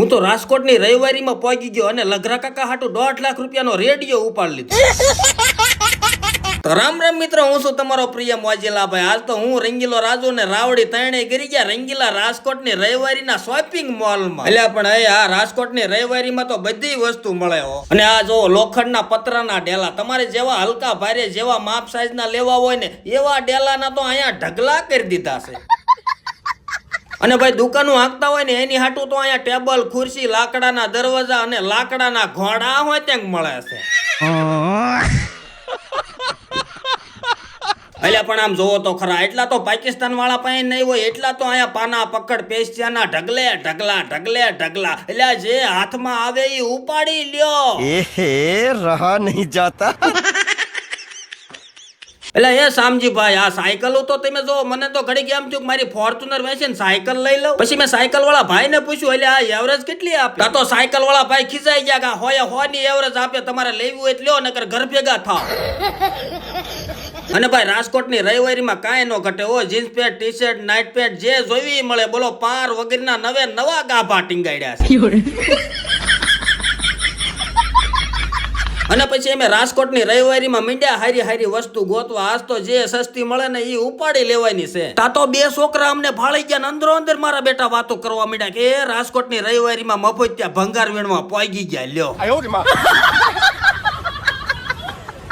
હું તો રાજકોટની રવિવારીમાં પહોંચી ગયો અને લઘરા કાકા હાટુ દોઢ લાખ રૂપિયાનો રેડિયો ઉપાડ લીધો. રામ રામ મિત્રો, હું છું તમારો પ્રિય મોજીલા ભાઈ આજ તો હું રંગીલો રાજુ ને રાવડી તણે ગરી ગયા રંગીલા રાજકોટની રવિવારીના શોપિંગ મોલમાં એટલે પણ એ આ રાજકોટની રવિવારીમાં તો બધી વસ્તુ મળે હો. અને આ જો લોખંડના પતરાના ડેલા, તમારે જેવા હલકા ભારે, જેવા માપ સાઈઝના લેવા હોય ને, એવા ડેલાના તો અહીંયા ઢગલા કરી દીધા છે. અને ભાઈ દુકાનો હાંકતા હોય ને એની હાટું તો અહીંયા ટેબલ ખુરશી લાકડાના દરવાજા અને લાકડાના ઘોડા હોય ત્યાં મળે છે. એટલે પણ આમ જોવો તો ખરા એટલા તો પાકિસ્તાન વાળા પાસે નહીં હોય એટલા તો અહીંયા પાના પકડ પેસ્યાના ઢગલે ઢગલા ઢગલે ઢગલા. એટલે જે હાથમાં આવે એ ઉપાડી લ્યો. એ રહા નહીં જાતા. એટલે એ શામજીભાઈ આ સાયકલો તો તમે જો મને તો ઘડી કેમ થયું કે મારી ફોર્ચ્યુનર વેચીને સાયકલ લઈ લઉં. પછી મેં સાયકલ વાળા ભાઈ ને પૂછ્યું એટલે આ એવરેજ કેટલી આપે? તો સાયકલ વાળા ભાઈ ખીચાઈ ગયા કે હોય હો ની એવરેજ આપે તમારે લેવું હોય લ્યો નકર ઘર ભેગા થાવ. અને ભાઈ રાજકોટની રવિવારીમાં કાંઈ ન ઘટે હો jeans pant T shirt night pant જે જોવી મળે બોલો પાર વગેરેના નવે નવા ગાભા ટીંગાડ્યા છે. અને પછી અમે રાજકોટની રવિવારીમાં મીંડ્યા હારી હારી વસ્તુ ગોતવા, આજ તો જે સસ્તી મળે ને એ ઉપાડી લેવાની છે. તા તો બે છોકરા અમને ભાળી ગયા અંદરો અંદર મારા બેટા વાતો કરવા માંડ્યા કે રાજકોટની રવિવારીમાં મફત ત્યાં ભંગાર વીણમાં પોગી ગયા, લ્યો.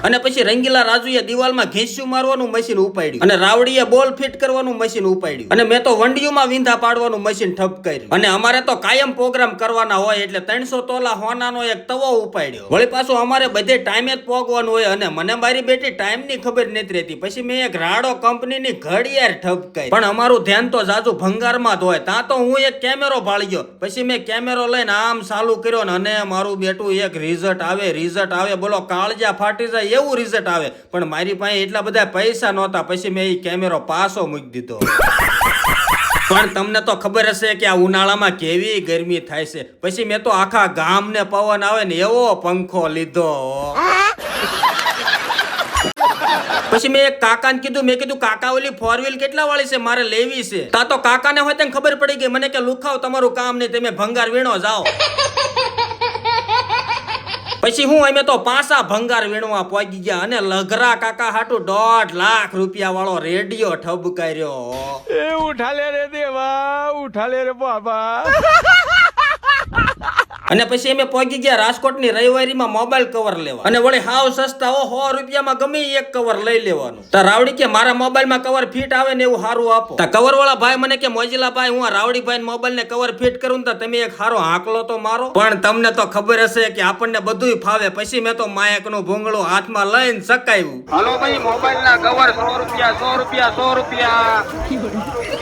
અને પછી રંગીલા રાજુએ દિવાલમાં ઘેંસ્યું મારવાનું મશીન ઉપાડ્યું. અને રાવડીએ બોલ ફિટ કરવાનું મશીન ઉપાડ્યું. અને મેં તો વંડિયુમાં વિંધા પાડવાનું મશીન ઠપ કર્યું. અને અમારે તો કાયમ પ્રોગ્રામ કરવાના હોય એટલે ત્રણસો તોલા હોનાનો એક તવો ઉપાડ્યો. વળી પાછું અમારે બધે ટાઈમે જ પોગવાનું હોય અને મને મારી બેટી ટાઈમની ખબર નથી રહેતી. પછી મેં એક રાડો કંપનીની ઘડિયાળ ઠપ કરી. પણ અમારું ધ્યાન તો જાજુ ભંગારમાં જ હોય. ત્યાં તો હું એક કેમેરો ભાળ્યો પછી મેં કેમેરો લઈને આમ ચાલુ કર્યો ને અને મારું બેટું એક રિઝલ્ટ આવે રિઝલ્ટ આવે. બોલો, કાળજા ફાટી જાય એવું રિઝલ્ટ આવે. પણ મારી પાસે એટલા બધા પૈસા નહોતા. પછી મેં એ કેમેરો પાછો મૂકી દીધો. પણ તમને તો ખબર હશે કે આ ઉનાળામાં કેવી ગરમી થાય છે. પછી મેં તો આખા ગામને પવન આવે ને એવો પંખો લીધો. પછી મેં એક કાકાને કીધું, મેં કીધું, કાકા, ઓલી ફોર વ્હીલ કેટલા વાળી છે? મારે લેવી છે. તા તો કાકાને હોય તેને ખબર પડી ગઈ. મને કે, લુખાવ, તમારું કામ નહીં. તમે ભંગાર વીણો જાઓ. પછી હું અમે તો પાસા ભંગાર વીણવા પહોંચી ગયા અને લગરા કાકા હાટુ દોઢ લાખ રૂપિયા વાળો રેડિયો ઠબકાર્યો એ ઉઠાલે રે દેવા ઉઠા લે રે બાબા. અને પછી અમે પહોંચી ગયા રાજકોટની રવિવારીમાં મોબાઈલ કવર લેવા. અને વળી હાવ સસ્તા હો સો રૂપિયામાં ગમે એક કવર લઈ લેવાનું. તો રાવડી કે, મારા મોબાઈલમાં કવર ફિટ આવે ને એવું સારું આપો. તો કવર વાળા ભાઈ મને કે મોજીલા ભાઈ હું રાવડી ભાઈ મોબાઈલ ને કવર ફિટ કરું તો તમે એક સારો હાંકલો તો મારો. પણ તમને તો ખબર હશે કે આપણને બધુંય ફાવે. પછી મેં તો માયકનું ભૂંગળું હાથમાં લઈને સકાયું હાલો ભાઈ મોબાઈલ ના કવર સો રૂપિયા સો રૂપિયા સો રૂપિયા.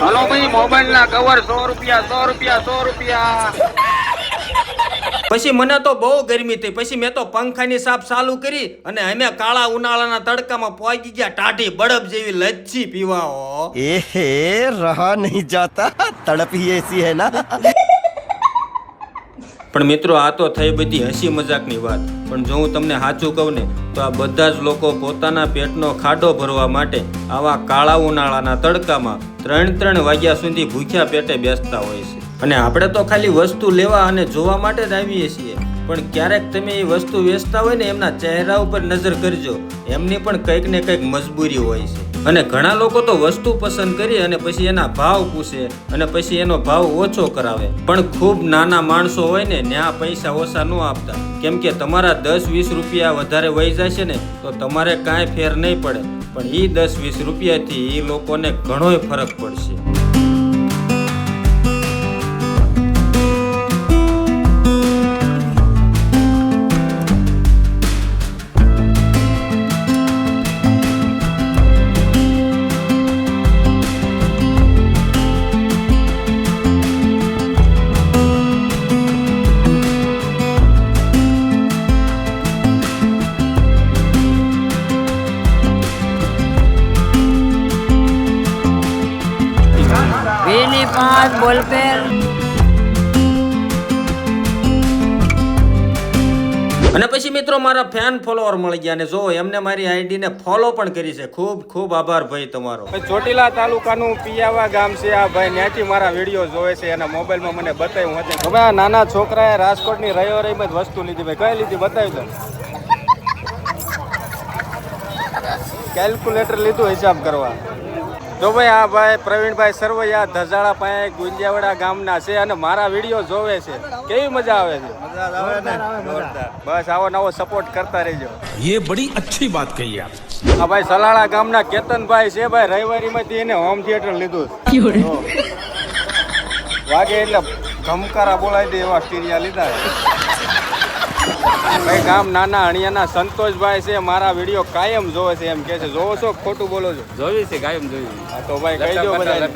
હલો ભાઈ મોબાઈલ ના કવર સો રૂપિયા સો રૂપિયા સો રૂપિયા. પછી મને તો બહુ ગરમી થઈ. પછી મેં તો પંખાની સાફ ચાલુ કરી અને અમે કાળા ઉનાળાના તડકામાં પહોંચી ગયા. ટાઢી બળબ જેવી લચ્છી પીવાઓ એ હે રહા નહીં જાતા. તડપીએ છીએ ના. પણ મિત્રો, આ તો થઈ બધી હસી મજાકની વાત. પણ જો હું તમને સાચું કહું ને, તો આ બધા જ લોકો પોતાના પેટનો ખાડો ભરવા માટે આવા કાળા ઉનાળાના તડકામાં ત્રણ ત્રણ વાગ્યા સુધી ભૂખ્યા પેટે બેસતા હોય છે. અને આપણે તો ખાલી વસ્તુ લેવા અને જોવા માટે જ આવીએ છીએ. પણ ક્યારેક તમે એ વસ્તુ વેચતા હોય ને એમના ચહેરા ઉપર નજર કરજો. એમની પણ કંઈક ને કંઈક મજબૂરી હોય છે. અને ઘણા લોકો તો વસ્તુ પસંદ કરી અને પછી એના ભાવ પૂછે અને પછી એનો ભાવ ઓછો કરાવે. પણ ખૂબ નાના માણસો હોય ને ત્યાં પૈસા ઓછા ન આપતા. કેમ કે તમારા દસ વીસ રૂપિયા વધારે વહી જશે ને તો તમારે કાંઈ ફેર નહીં પડે. પણ એ દસ વીસ રૂપિયાથી એ લોકોને ઘણોય ફરક પડશે. સમાજ બોલપેન અને પછી મિત્રો મારા ફેન ફોલોઅર મળી ગયા ને જો એમને મારી આઈડી ને ફોલો પણ કરી છે. ખૂબ ખૂબ આભાર ભાઈ તમારો. ચોટીલા તાલુકાનું પિયાવા ગામ છે આ ભાઈ. ત્યાંથી મારા વીડિયો જોવે છે એના મોબાઈલમાં મને બતાવ્યું હતું. હવે આ નાના છોકરાએ રાજકોટની રહ્યો રહી જ વસ્તુ લીધી ભાઈ. કઈ લીધી બતાવી દો. કેલ્ક્યુલેટર લીધું હિસાબ કરવા. તો ભાઈ આ ભાઈ પ્રવીણભાઈ સરવૈયા ધજાળા પાસે ગુંજિયાવાડા ગામના છે અને મારા વીડિયો જોવે છે. કેવી મજા આવે છે? બસ આવો નવો સપોર્ટ કરતા રહેજો. એ બડી અચ્છી વાત કહી આ ભાઈ સલાળા ગામના કેતનભાઈ છે ભાઈ રવિવારીમાંથી એને હોમ થિયેટર લીધું વાગે એટલે ધમકારા બોલાવી દે એવા સ્ટીરિયા લીધા ભાઈ ગામ નાના અણિયાના સંતોષભાઈ છે મારા વીડિયો કાયમ જોવે છે એમ કે છે. જોવો છો ખોટું બોલો છો? જોવી છે કાયમ જોવી તો ભાઈ કહી દો બધાને.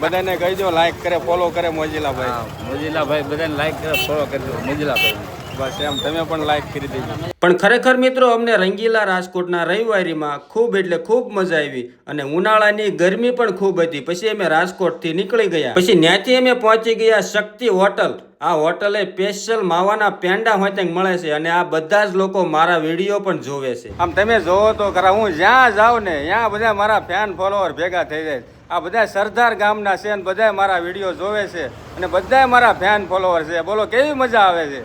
બધાને કહી દો લાઈક કરે ફોલો કરે મોજીલા ભાઈ મોજીલા ભાઈ બધાને લાઈક કરે ફોલો કરજો મોજીલા ભાઈ બસ એમ તમે પણ લાઈક કરી દેજો. પણ ખરેખર મિત્રો અમને રંગીલા રાજકોટના રવિવારીમાં ખૂબ એટલે ખૂબ મજા આવી અને ઉનાળાની ગરમી પણ ખૂબ હતી. પછી અમે રાજકોટથી નીકળી ગયા. પછી ત્યાંથી અમે પહોંચી ગયા શક્તિ હોટલ. આ હોટલે સ્પેશિયલ માવાના પેંડા હોય ત્યાં મળે છે અને આ બધા જ લોકો મારા વીડિયો પણ જોવે છે. આમ તમે જોવો તો ખરા હું જ્યાં જાઉં ને ત્યાં બધા મારા ફેન ફોલોવર ભેગા થઈ જાય. આ બધા સરદાર ગામના છે અને બધા મારા વીડિયો જોવે છે અને બધા મારા ફેન ફોલોવર છે. બોલો કેવી મજા આવે છે?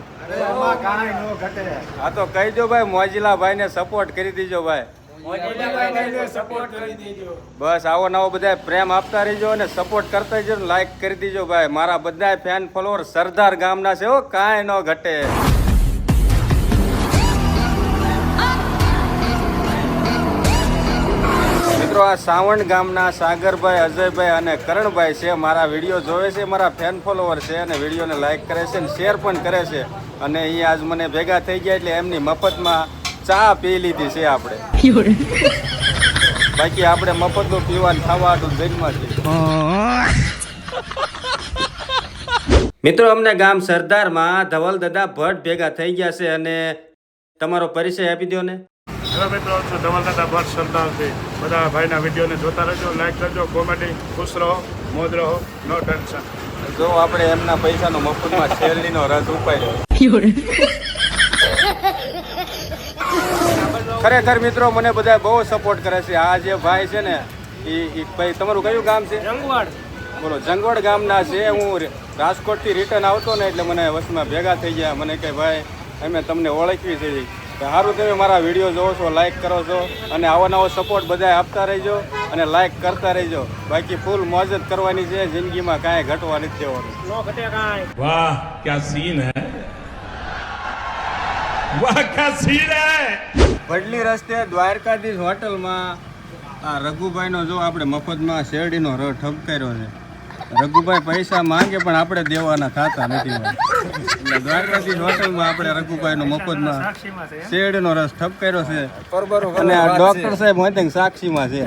હા તો કહી દો ભાઈ મોજીલા ભાઈ. ને સપોર્ટ કરી દીજો. ભાઈ બસ આવો નવો બધા પ્રેમ આપતા રહીજો અને સપોર્ટ કરતા રહીજો લાઈક કરી દીજો ભાઈ. મારા બધા ફેન ફોલોવર સરદાર ગામના છે હો કાંઈ ન ઘટે. મિત્રો આ સાવણ ગામના સાગરભાઈ અજયભાઈ અને કરણભાઈ છે. મારા વીડિયો જોવે છે મારા ફેન ફોલોવર છે અને વિડીયોને લાઈક કરે છે અને શેર પણ કરે છે. અને અહીંયા આજ મને ભેગા થઈ ગયા એટલે એમની મફતમાં ચા પી લીધી છે આપણે. બાકી આપણે મફતનું પીવાનું ખાવા હતું છે. મિત્રો અમને ગામ સરદારમાં ધવલ દાદા ભટ્ટ ભેગા થઈ ગયા છે અને તમારો પરિચય આપી દો ને. હેલો મિત્રો છું ધવલ દાદા ભટ્ટ સરદારથી બધા ભાઈના વિડીયોને જોતા રહેજો લાઈક કરજો કોમેડી ખુશ રહો મોજ રહો નો ટેન્શન જો આપણે એમના પૈસાનો મફતમાં શેરડીનો રસ ઉપાડ્યો. ખરેખર મિત્રો મને બધા બહુ સપોર્ટ કરે છે. આ જે ભાઈ છે ને એ ભાઈ તમારું કયું ગામ છે? જંગવાડ. બોલો જંગવાડ ગામના છે. હું રાજકોટથી રિટર્ન આવતો ને એટલે મને વસમાં ભેગા થઈ ગયા. મને કે ભાઈ અમે તમને ઓળખવી છે. સારું તમે મારા વીડિયો જોવો છો લાઇક કરો છો અને આવો નવો સપોર્ટ બધા આપતા રહેજો અને લાઇક કરતા રહેજો. બાકી ફૂલ મોજત કરવાની છે જિંદગીમાં કાંઈ ઘટવા નથી દેવાનું. વાહ ક્યાં સીન હે? ભડલી રસ્તે દ્વારકાધીશ હોટલમાં આ રઘુભાઈનો જો આપણે મફતમાં શેરડીનો ઠપ કર્યો છે. રઘુભાઈ પૈસા માંગે પણ આપણે દેવાના થતા નથી દ્વારકાધીશ હોટલમાં આપણે રઘુભાઈનો મફતમાં શેરડીનો રસ ઠપ કર્યો છે અને આ ડોક્ટર સાહેબ હોય સાક્ષીમાં છે.